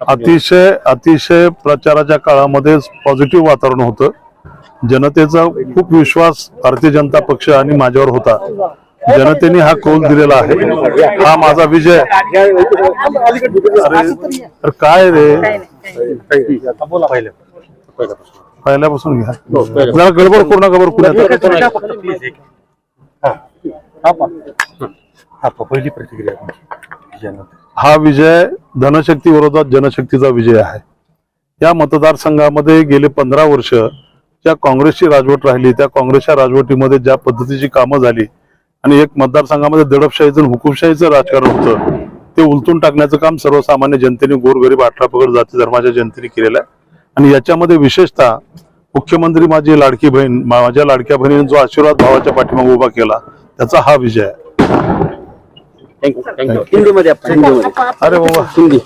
अतिशय अतिशय प्रचाराच्या काळामध्ये पॉझिटिव्ह वातावरण होतं. जनतेचा खूप विश्वास भारतीय जनता पक्ष आणि माझ्यावर होता. जनतेने हा कौल दिलेला आहे. हा माझा विजय. अरे काय रे? पहिल्यापासून घ्या. हो. जरा गडबड करू नका बरं. जनता. हा विजय धनशक्ती विरोधात जनशक्तीचा विजय आहे. या मतदारसंघामध्ये गेले पंधरा वर्ष ज्या काँग्रेसची राजवट राहिली त्या काँग्रेसच्या राजवटीमध्ये ज्या पद्धतीची कामं झाली आणि एक मतदारसंघामध्ये दडपशाहीचं हुकुमशाहीचं राजकारण होतं ते उलटून टाकण्याचं काम सर्वसामान्य जनतेने गोरगरीब अठरा पगड जाती धर्माच्या जनतेने केलेलं आहे. आणि याच्यामध्ये विशेषतः मुख्यमंत्री माझी लाडकी बहीण माझ्या लाडक्या बहिणीने जो आशीर्वाद भावाच्या पाठीमागे उभा केला त्याचा हा विजय आहे. थँक्यू थँक्यू हिंदीमध्ये अरे बाबा हिंदी